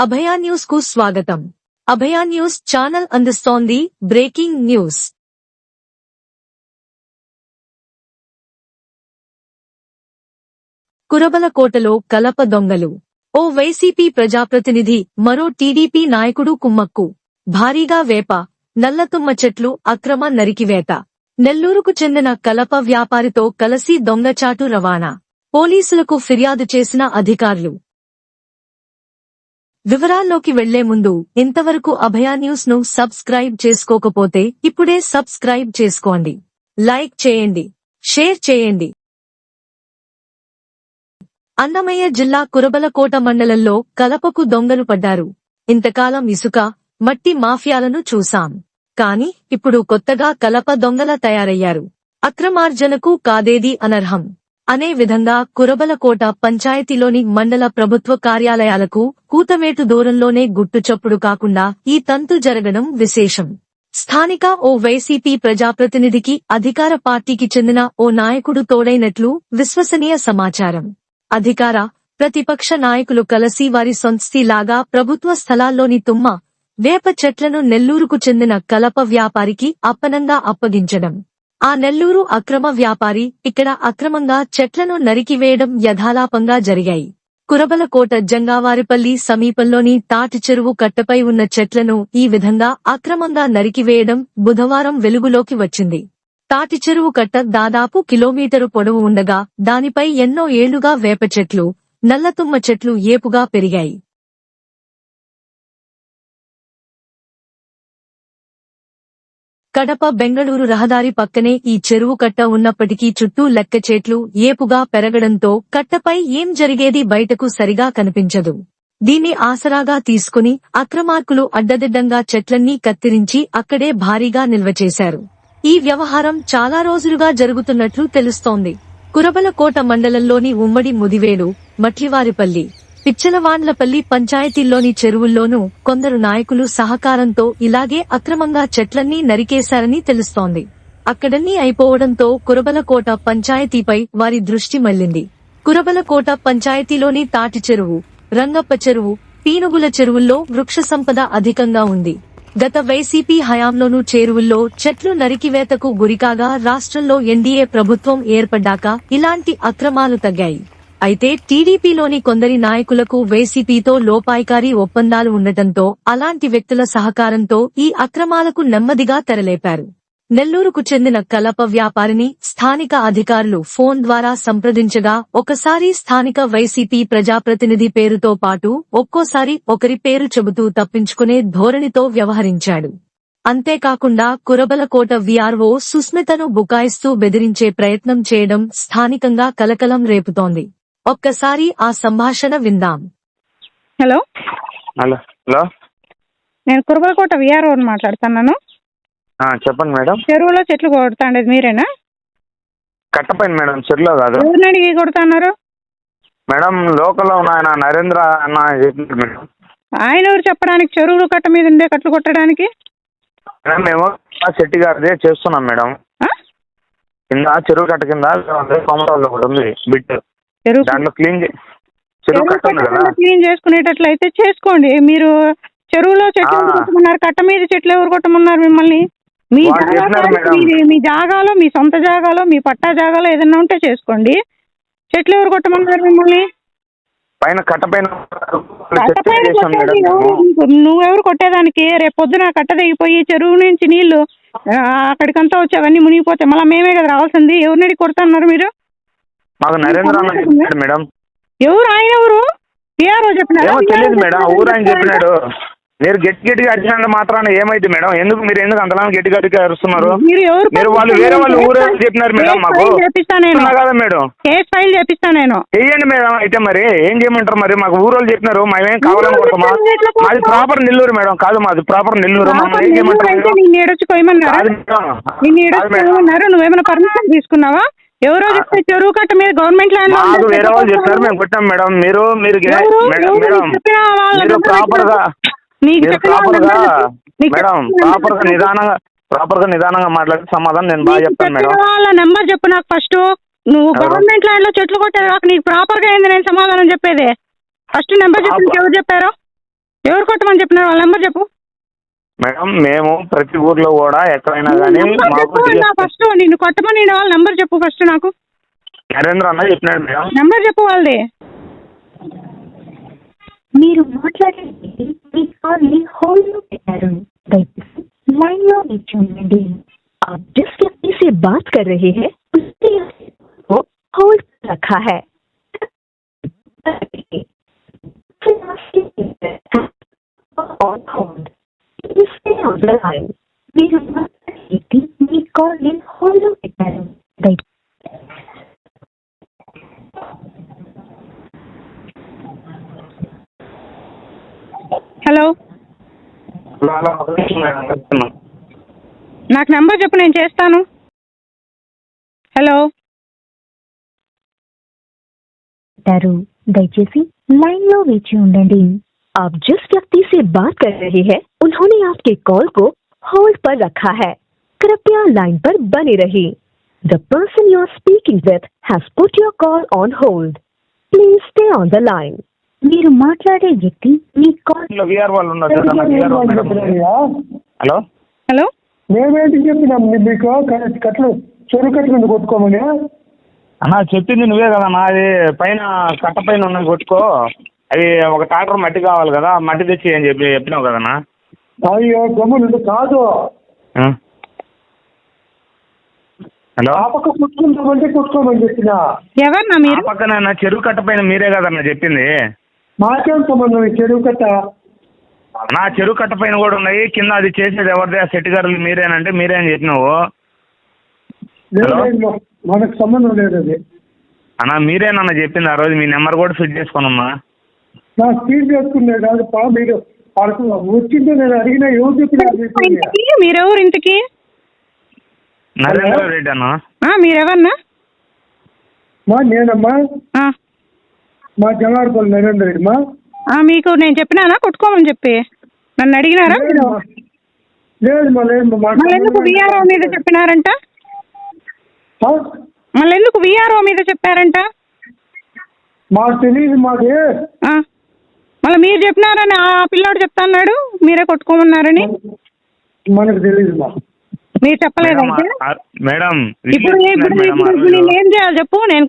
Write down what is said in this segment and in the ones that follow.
అభయా న్యూస్కు స్వాగతం. Abhaya news channel అందిస్తోంది బ్రేకింగ్ న్యూస్. కురబలకోటలో కలప దొంగలు. ఓ వైసీపీ ప్రజాప్రతినిధి మరో టీడీపీ నాయకుడు కుమ్మక్కు. భారీగా వేప నల్లతుమ్మ చెట్లు అక్రమ నరికివేత. నెల్లూరుకు చెందిన కలప వ్యాపారితో కలసి దొంగచాటు రవాణా. పోలీసులకు ఫిర్యాదు చేసిన అధికారులు. వివరాల్లోకి వెళ్ళే ముందు ఇంతవరకు అభయ న్యూస్ను సబ్స్క్రైబ్ చేసుకోకపోతే ఇప్పుడే సబ్స్క్రైబ్ చేసుకోండి. లైక్ చేయండి. షేర్ చేయండి. అన్నమయ్య జిల్లా కురబలకోట మండలంలో కలపకు దొంగలు పడ్డారు. ఇంతకాలం ఇసుక మట్టి మాఫియాలను చూశాం. కాని ఇప్పుడు కొత్తగా కలప దొంగల తయారయ్యారు. అక్రమార్జనకు కాదేది అనర్హం? అనే విధంగా కురబలకోట పంచాయతీలోని మండల ప్రభుత్వ కార్యాలయాలకు కూతమేటు దూరంలోనే గుట్టుచప్పుడు కాకుండా ఈ తంతు జరగడం విశేషం. స్థానిక ఓ వైసీపీ ప్రజాప్రతినిధికి అధికార పార్టీకి చెందిన ఓ నాయకుడు తోడైనట్లు విశ్వసనీయ సమాచారం. అధికార ప్రతిపక్ష నాయకులు కలసి వారి సొంతస్థిలాగా ప్రభుత్వ స్థలాల్లోని తుమ్మ వేప చెట్లను నెల్లూరుకు చెందిన కలప వ్యాపారికి అప్పనంగా అప్పగించడం. ఆ నెల్లూరు అక్రమ వ్యాపారి ఇక్కడ అక్రమంగా చెట్లను నరికివేయడం యథాలాపంగా జరిగాయి. కురబలకోట జంగావారిపల్లి సమీపంలోని తాటి చెరువు కట్టపై ఉన్న చెట్లను ఈ విధంగా అక్రమంగా నరికివేయడం బుధవారం వెలుగులోకి వచ్చింది. తాటి చెరువు కట్ట దాదాపు కిలోమీటరు పొడవు ఉండగా దానిపై ఎన్నో ఏళ్ళుగా వేప చెట్లు నల్లతుమ్మ చెట్లు ఏపుగా పెరిగాయి. కడప బెంగళూరు రహదారి పక్కనే ఈ చెరువు కట్ట ఉన్నప్పటికీ చుట్టూ లెక్క చెట్లు ఏపుగా పెరగడంతో కట్టపై ఏం జరిగేది బయటకు సరిగా కనిపించదు. దీన్ని ఆసరాగా తీసుకుని అక్రమార్కులు అడ్డదిడ్డంగా చెట్లన్నీ కత్తిరించి అక్కడే భారీగా నిల్వ చేశారు. ఈ వ్యవహారం చాలా రోజులుగా జరుగుతున్నట్లు తెలుస్తోంది. కురబలకోట మండలంలోని ఉమ్మడి ముదివేడు మట్లివారిపల్లి పిచ్చలవాండ్లపల్లి పంచాయతీల్లోని చెరువుల్లోనూ కొందరు నాయకులు సహకారంతో ఇలాగే అక్రమంగా చెట్లన్నీ నరికేశారని తెలుస్తోంది. అక్కడన్నీ అయిపోవడంతో కురబలకోట పంచాయతీపై వారి దృష్టి మళ్ళింది కురబలకోట పంచాయతీలోని తాటి చెరువు రంగప్ప చెరువు పీనుగుల చెరువుల్లో వృక్ష సంపద అధికంగా ఉంది. గత వైసీపీ హయాంలోనూ చేరువుల్లో చెట్లు నరికివేతకు గురికాగా రాష్ట్రంలో ఎన్డీఏ ప్రభుత్వం ఏర్పడ్డాక ఇలాంటి అక్రమాలు తగ్గాయి. అయితే టీడీపీలోని కొందరి నాయకులకు వైసీపీతో లోపాయికారీ ఒప్పందాలు ఉండటంతో అలాంటి వ్యక్తుల సహకారంతో ఈ అక్రమాలకు నెమ్మదిగా తెరలేపారు. నెల్లూరుకు చెందిన కలప వ్యాపారిని స్థానిక అధికారులు ఫోన్ ద్వారా సంప్రదించగా ఒకసారి స్థానిక వైసీపీ ప్రజాప్రతినిధి పేరుతో పాటు ఒక్కోసారి ఒకరి పేరు చెబుతూ తప్పించుకునే ధోరణితో వ్యవహరించాడు. అంతేకాకుండా కురబలకోట వీఆర్ఓ సుస్మితను బుకాయిస్తూ బెదిరించే ప్రయత్నం చేయడం స్థానికంగా కలకలం రేపుతోంది. ఒక్కసారి ఆ సంభాషణ విందాం. హలో? Hello hello? నేను కురబలకోట విఆర్ఓ మాట్లాడుతున్నాను. ఆ, చెప్పండి మేడం. చెరువులో చెట్లు కొడతాండేది మీరేనా? కట్టపైన మేడం చెరులో కాదు. ఎవరిని అడిగి కొడుతున్నారు? మేడం లోకల్లో ఉన్న ఆయన నరేంద్ర అన్న చెప్పారు మేడం. ఆయన ఎవరు చెప్పడానికి? చెరువులు కట్ట మీద ఉండే కట్లు కొట్టడానికి? మేడం మేము ఆ శెట్టి గారిదే చేస్తున్నాం మేడం. ఆ? కింద చెరువు కట్ట కింద కోమరాల్లో ఒకటి ఉంది బిట్ చెరువు దాంట్లో క్లీన్ చే- చెరువు కట్ట ఉంది కదా? క్లీన్ చేసుకునేటట్లయితే చేసుకోండి. మీరు చెరువులో చెట్లు కొట్టమన్నారు? కట్ట మీద చెట్లు ఎవరు కొట్టమన్నారు మిమ్మల్ని? మీ జాగా మీ జాగాలో మీ సొంత జాగాలో మీ పట్టా జాగాలో ఏదైనా ఉంటే చేసుకోండి. చెట్లు ఎవరు కొట్టమన్నారు మిమ్మల్ని? పైన కట్ట? నువ్వెవరు కొట్టేదానికి? రేపు పొద్దున కట్ట దిగిపోయి చెరువు నుంచి నీళ్ళు అక్కడికంతా వచ్చి అవన్నీ మునిగిపోతే మళ్ళీ మేమే కదా రావాల్సింది. ఎవరిని కొడుతున్నారు మీరు? మాకు నరేంద్ర అన్న చెప్పాడు మేడం. ఎవరు? ఆయన ఎవరు? పిఆర్ఓ చెప్పినారా? ఏమో తెలియదు మేడం. ఊరు ఆయన చెప్పినాడు. మీరు గట్టి గట్టిగా అరిచినంత మాత్రాన ఏమైంది మేడం? ఎందుకు మీరు ఎందుకు అంతలా గట్టి గట్టిగా అరుస్తున్నారు? మీరు ఎవరు మీరు వాళ్ళు వేరే వాళ్ళు ఊరే చెప్పినారు మేడం మాకు. ఫైల్ చేపిస్తా నేను? కదా మేడం. కేస్ ఫైల్ చేపిస్తా నేను? చెయ్యండి మేడం అయితే మరి. ఏం చేయమంటారు మరి? మాకు ఊరోళ్ళు చెప్పినారు. మేమేం కావాలనుకుంటామా? మాది ప్రాపర్ నెల్లూరు మేడం. కాదు మాది ప్రాపర్ నెల్లూరు. మమ్మల్ని ఏం చేయమంటారు? నిన్ను ఏడొచ్చి మేడం. నిన్ను ఏడొచ్చి మేడం. కొయ్యమన్నారు నువ్వేమైనా పర్మిషన్ తీసుకున్నావా? ఎవరో చెప్తే చెరువు కట్ట మీద గవర్నమెంట్ ల్యాండ్ మాకు వేరే వాళ్ళు చెప్పారు? మేము కొట్టాం మేడం. మీరు మీరు ఎవరు? మేడం ఎవరు నీకు మీరు ప్రాపర్గా నీకు మీరు ప్రాపర్గా నీకు మేడం ప్రాపర్గా నిదానంగా ప్రాపర్గా నిదానంగా మాట్లాడి సమాధానం నేను బాగా నీకు చెప్తాను చెప్పిన మేడం. వాళ్ళ నెంబర్ చెప్పు నాకు ఫస్ట్ నువ్వు ఎవరు? గవర్నమెంట్ ల్యాండ్లో చెట్లు కొట్టేది కాక నీకు ప్రాపర్గా ఏంది నేను సమాధానం చెప్పేది. ఫస్ట్ నెంబర్ చెప్పి నీకు ఎవరు చెప్పారు? కొట్టమని చెప్పినారు? వాళ్ళ నెంబర్ చెప్పు. మేడం మేము ప్రతి ఊర్లో కూడా ఎక్కడైనా కానీ నెంబర్ మాకు చెప్పు నా ఫస్ట్ నిన్ను కొట్టమని వాళ్ళ నెంబర్ చెప్పు ఫస్ట్ నాకు నరేంద్ర అన్న చెప్పినాడు మేడం నెంబర్ చెప్పు వాళ్ళది మీరు మాట్లాడేది మీ కాల్ని होल्ड में పెట్టారు దయచేసి लाइन లో వేచి ఉండండి आप जिस व्यक्ति से बात कर रहे हैं उसने को होल्ड पर रखा है ఉండరు హలో నాకు నెంబర్ చెప్పు నేను చేస్తాను. హలో దయచేసి లైన్లో వేచి ఉండండి. आप जिस व्यक्ति से बात कर रहे हैं उन्होंने आपके कॉल को होल्ड पर रखा है कृपया लाइन पर बने रहिए the person you are speaking with has put your call on hold please stay on the line మీరు మాట్లాడే వ్యక్తి మీ కాల్ ఇంట్లో విఆర్ వాళ్ళు ఉన్నారు చూడండి విఆర్ మేడం హలో హలో మేమేంటి చెప్పినాం నీ- మీకు క- కట్లు చెరువు కట్లు ఉంది కొట్టుకోమని అన్నా చెప్పింది నువ్వే కదా అది పైన కట్ట పైన ఉన్నది కొట్టుకో అది ఒక ట్రాక్టర్ మట్టి కావాలి కదా మట్టి తెచ్చి అని చెప్పి చెప్పినావు కదన్నా? అయ్యో గమ్మునుండు కాదు? హలో? ఆ పక్క కొట్టుకుంటామంటే కొట్టుకోమని చెప్పిన. మీరు? పక్కన నా చెరువు కట్ట పైన మీరే కదన్నా చెప్పింది. మాకేం సంబంధం ఈ చెరువు కట్ట? నా చెరువు కట్ట పైన కూడా ఉన్నాయి కింద అది చేసేది ఎవరిదే ఆ సెట్ గారు మీరేనంటే మీరే అని చెప్పినావు. లేదు హలో? లేదు, మా- మనకు సంబంధం లేదు అది. అన్నా మీరేనన్నా చెప్పింది ఆ రోజు మీ నెంబర్ కూడా ఫిట్ చేసుకున్నామ్మా నా స్పీడ్ చేసుకునే కాదు పా మీరు వచ్చింటే నేను అడిగినా ఎవరు? ఇంటికి? మీరెవరు ఇంటికి? నరేంద్ర రెడ్డి అన్న? మీరెవరన్నా? మా నేనమ్మా. మా జనార్పల్లి నరేంద్ర రెడ్డి మా. ఆ, మీకు నేను చెప్పినానా? కొట్టుకోమని చెప్పి. నన్ను అడిగినారా. లేదు మళ్ళీ ఎందుకు విఆర్ఓ మీద. చెప్పినారంట? మళ్ళీ ఎందుకు విఆర్ఓ మీద చెప్పారంట? మాకు తెలియదు మాది. మళ్ళీ మీరు చెప్పినారని ఆ పిల్లోడు చెప్తా అన్నాడు మీరే కొట్టుకోమన్నారని? మనకు తెలియదు మీరు చెప్పలేదు మేడం, ఇప్పుడు ఇప్పుడు. నేను ఏం చేయాలి చెప్పు నేను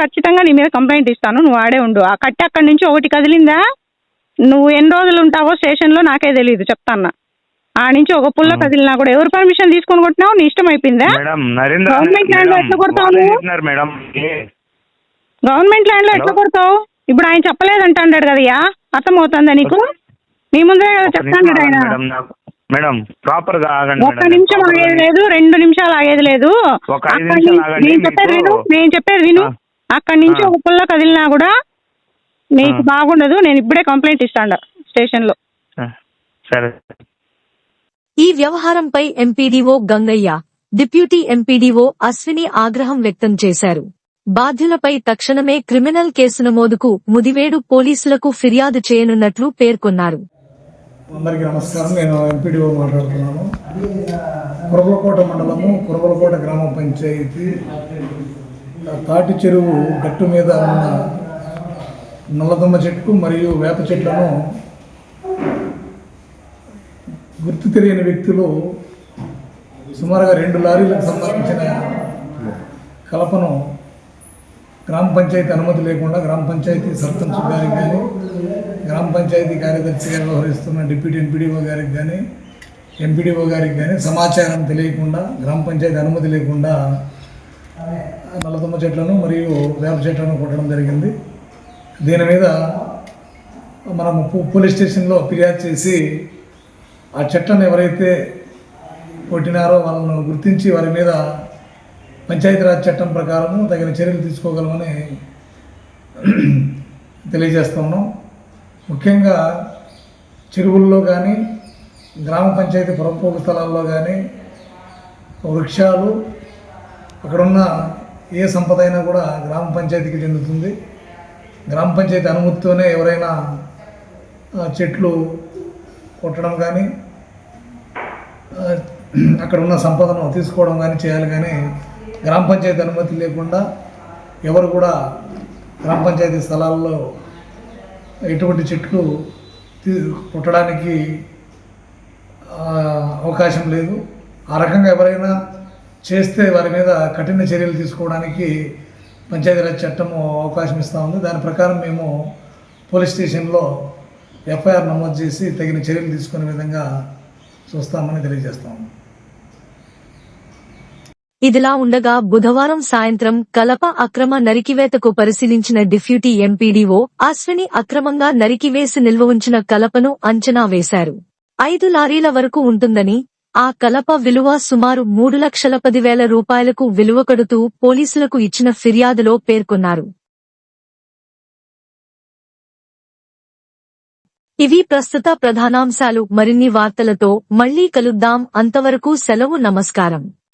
ఖచ్చితంగా నీ మీద కంప్లైంట్ ఇస్తాను నువ్వు ఆడే ఉండు. ఆ కట్టె అక్కడి నుంచి ఒకటి కదిలిందా? నువ్వు ఎన్ని రోజులు ఉంటావో స్టేషన్లో నాకే తెలియదు చెప్తాన్నా. ఆ నుంచి ఒక పుల్ల కదిలినా కూడా ఎవరు పర్మిషన్ తీసుకొని కొట్టినావు? నీ ఇష్టం అయిపోయిందా? మేడం నరేంద్ర గవర్నమెంట్ ల్యాండ్లో ఎట్లా కొడతావు గవర్నమెంట్ ల్యాండ్లో ఎట్లా? కొడతావు? ఇప్పుడు ఆయన చెప్పలేదంట అన్నాడు కదయ్యా అర్థమవుతుందా నీకు నీ ముందే కదా ఒక చెప్తా నిమిషం అన్నాడు ఆయన మేడం ప్రాపర్గా ఆగండి ఒక్క. నిమిషం ఆగేది లేదు రెండు నిమిషాలు ఆగేది లేదు నేను చెప్పేది విను నేను చెప్పేది విను. అక్కడి నుంచి. ఒక పుల్ల కదిలినా కూడా నీకు. బాగుండదు నేను ఇప్పుడే కంప్లైంట్ ఇస్తాను స్టేషన్లో సరే ఈ వ్యవహారంపై MPDO Gangaiah deputy MPDO Ashwini ఆగ్రహం వ్యక్తం చేశారు బాధ్యులపై తక్షణమే క్రిమినల్ కేసు నమోదుకు ముదివేడు పోలీసులకు ఫిర్యాదు చేయనున్నట్లు పేర్కొన్నారు. అందరికీ నమస్కారం. నేను ఎంపీడీఓ మాట్లాడుతున్నాను. మండలము కురవలకోట గ్రామ పంచాయతీ తాటి చెరువు గట్టు మీద ఉన్న నల్లదమ్మ చెట్టు మరియు వేప చెట్లను గుర్తు తెలియని వ్యక్తులు సుమారుగా రెండు లారీలకు సంబంధించిన కలపను గ్రామ పంచాయతీ అనుమతి లేకుండా గ్రామ పంచాయతీ సర్పంచ్ గారికి కానీ గ్రామ పంచాయతీ కార్యదర్శిగా వ్యవహరిస్తున్న డిప్యూటీ ఎంపీడీఓ గారికి కానీ ఎంపీడీఓ గారికి కానీ సమాచారం తెలియకుండా గ్రామ పంచాయతీ అనుమతి లేకుండా నల్లదమ్మ చెట్లను మరియు వేప చెట్లను కొట్టడం జరిగింది. దీని మీద మనము పోలీస్ స్టేషన్లో ఫిర్యాదు చేసి ఆ చెట్లను ఎవరైతే కొట్టినారో వాళ్ళను గుర్తించి వారి మీద పంచాయతీరాజ్ చట్టం ప్రకారము తగిన చర్యలు తీసుకోగలమని తెలియజేస్తూ ఉన్నాం. ముఖ్యంగా చెరువుల్లో కానీ గ్రామ పంచాయతీ పురపోగు స్థలాల్లో కానీ వృక్షాలు అక్కడున్న ఏ సంపద అయినా కూడా గ్రామ పంచాయతీకి చెందుతుంది. గ్రామ పంచాయతీ అనుమతితోనే ఎవరైనా చెట్లు కొట్టడం కానీ అక్కడ ఉన్న సంపదను తీసుకోవడం కానీ చేయాలి కానీ గ్రామ పంచాయతీ అనుమతి లేకుండా ఎవరు కూడా గ్రామ పంచాయతీ స్థలాల్లో ఎటువంటి చెట్లు పుట్టడానికి కుట్టడానికి అవకాశం లేదు. ఆ రకంగా ఎవరైనా చేస్తే వారి మీద కఠిన చర్యలు తీసుకోవడానికి పంచాయతీరాజ్ చట్టము అవకాశం ఇస్తూ ఉంది. దాని ప్రకారం మేము పోలీస్ స్టేషన్లో ఎఫ్ఐఆర్ నమోదు చేసి తగిన చర్యలు తీసుకునే విధంగా చూస్తామని తెలియజేస్తాము ఇదిలా ఉండగా బుధవారం సాయంత్రం కలప అక్రమ నరికివేతకు పరిశీలించిన డిప్యూటీ ఎంపీడీఓ అశ్విని అక్రమంగా నరికివేసి నిల్వ ఉంచిన కలపను అంచనా వేశారు. ఐదు లారీల వరకు ఉంటుందని ఆ కలప విలువ సుమారు మూడు లక్షల పదివేల రూపాయలకు విలువ కడుతూ పోలీసులకు ఇచ్చిన ఫిర్యాదులో పేర్కొన్నారు. ఇవి ప్రస్తుత ప్రధానాంశాలు. మరిన్ని వార్తలతో మళ్ళీ కలుద్దాం. అంతవరకు సెలవు నమస్కారం.